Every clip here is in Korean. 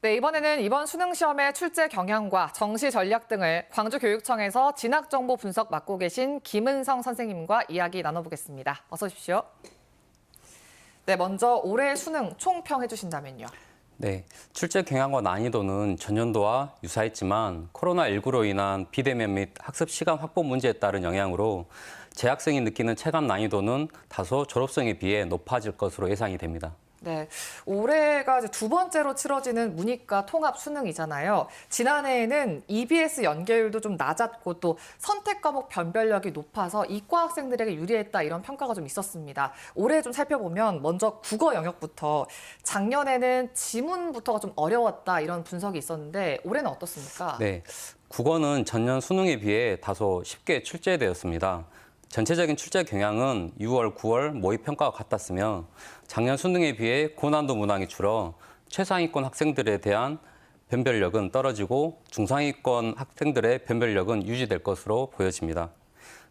네, 이번에는 이번 수능 시험의 출제 경향과 정시 전략 등을 광주교육청에서 진학 정보 분석 맡고 계신 김은성 선생님과 이야기 나눠보겠습니다. 어서 오십시오. 네, 먼저 올해 수능 총평해 주신다면요. 네, 출제 경향과 난이도는 전년도와 유사했지만 코로나19로 인한 비대면 및 학습 시간 확보 문제에 따른 영향으로 재학생이 느끼는 체감 난이도는 다소 졸업생에 비해 높아질 것으로 예상이 됩니다. 네, 올해가 이제 두 번째로 치러지는 문이과 통합 수능이잖아요. 지난해에는 EBS 연계율도 좀 낮았고 또 선택 과목 변별력이 높아서 이과 학생들에게 유리했다 이런 평가가 좀 있었습니다. 올해 좀 살펴보면 먼저 국어 영역부터 작년에는 지문부터가 좀 어려웠다 이런 분석이 있었는데 올해는 어떻습니까? 네, 국어는 전년 수능에 비해 다소 쉽게 출제되었습니다. 전체적인 출제 경향은 6월, 9월 모의 평가와 같았으며 작년 수능에 비해 고난도 문항이 줄어 최상위권 학생들에 대한 변별력은 떨어지고 중상위권 학생들의 변별력은 유지될 것으로 보여집니다.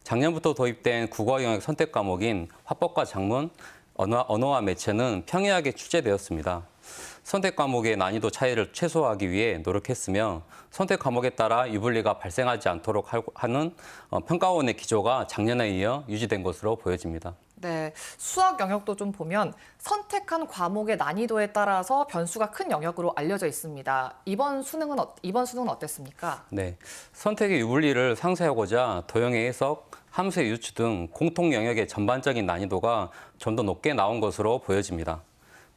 작년부터 도입된 국어 영역 선택 과목인 화법과 작문, 언어, 언어와 매체는 평이하게 출제되었습니다. 선택 과목의 난이도 차이를 최소화하기 위해 노력했으며 선택 과목에 따라 유불리가 발생하지 않도록 하는 어, 평가원의 기조가 작년에 이어 유지된 것으로 보여집니다. 네, 수학 영역도 좀 보면 선택한 과목의 난이도에 따라서 변수가 큰 영역으로 알려져 있습니다. 이번 수능은 어- 이번 수능은 어땠습니까? 네, 선택의 유불리를 상쇄하고자 도형의 해석, 함수의 유추 등 공통 영역의 전반적인 난이도가 좀 더 높게 나온 것으로 보여집니다.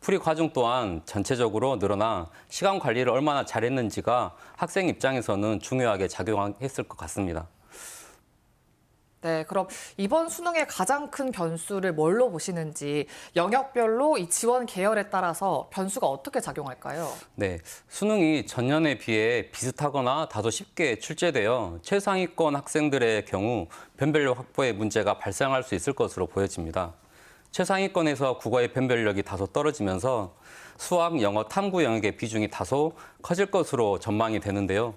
풀이 과정 또한 전체적으로 늘어나 시간 관리를 얼마나 잘했는지가 학생 입장에서는 중요하게 작용했을 것 같습니다. 네, 그럼 이번 수능의 가장 큰 변수를 뭘로 보시는지 영역별로 이 지원 계열에 따라서 변수가 어떻게 작용할까요? 네, 수능이 전년에 비해 비슷하거나 다소 쉽게 출제되어 최상위권 학생들의 경우 변별력 확보에 문제가 발생할 수 있을 것으로 보여집니다. 최상위권에서 국어의 변별력이 다소 떨어지면서 수학, 영어, 탐구 영역의 비중이 다소 커질 것으로 전망이 되는데요.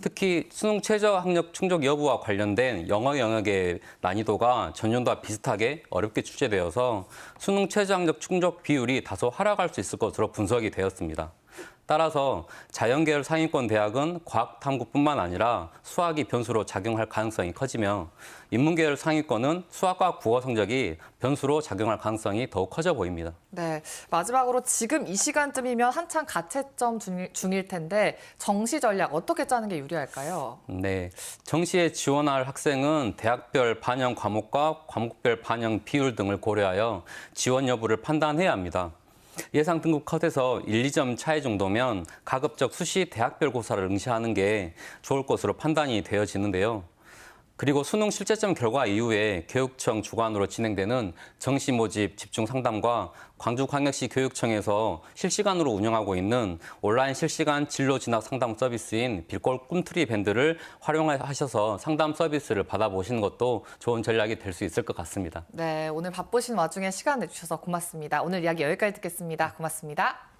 특히 수능 최저 학력 충족 여부와 관련된 영어 영역의 난이도가 전년도와 비슷하게 어렵게 출제되어서 수능 최저 학력 충족 비율이 다소 하락할 수 있을 것으로 분석이 되었습니다. 따라서 자연계열 상위권 대학은 과학 탐구뿐만 아니라 수학이 변수로 작용할 가능성이 커지며 인문계열 상위권은 수학과 국어 성적이 변수로 작용할 가능성이 더욱 커져 보입니다. 네, 마지막으로 지금 이 시간쯤이면 한창 가채점 중일, 중일 텐데 정시 전략 어떻게 짜는 게 유리할까요? 네, 정시에 지원할 학생은 대학별 반영 과목과 과목별 반영 비율 등을 고려하여 지원 여부를 판단해야 합니다. 예상 등급 컷에서 1, 2점 차이 정도면 가급적 수시 대학별 고사를 응시하는 게 좋을 것으로 판단이 되어지는데요. 그리고 수능 실제점 결과 이후에 교육청 주관으로 진행되는 정시 모집 집중 상담과 광주광역시 교육청에서 실시간으로 운영하고 있는 온라인 실시간 진로 진학 상담 서비스인 빌골 꿈트리 밴드를 활용하셔서 상담 서비스를 받아보시는 것도 좋은 전략이 될 수 있을 것 같습니다. 네, 오늘 바쁘신 와중에 시간 내주셔서 고맙습니다. 오늘 이야기 여기까지 듣겠습니다. 고맙습니다.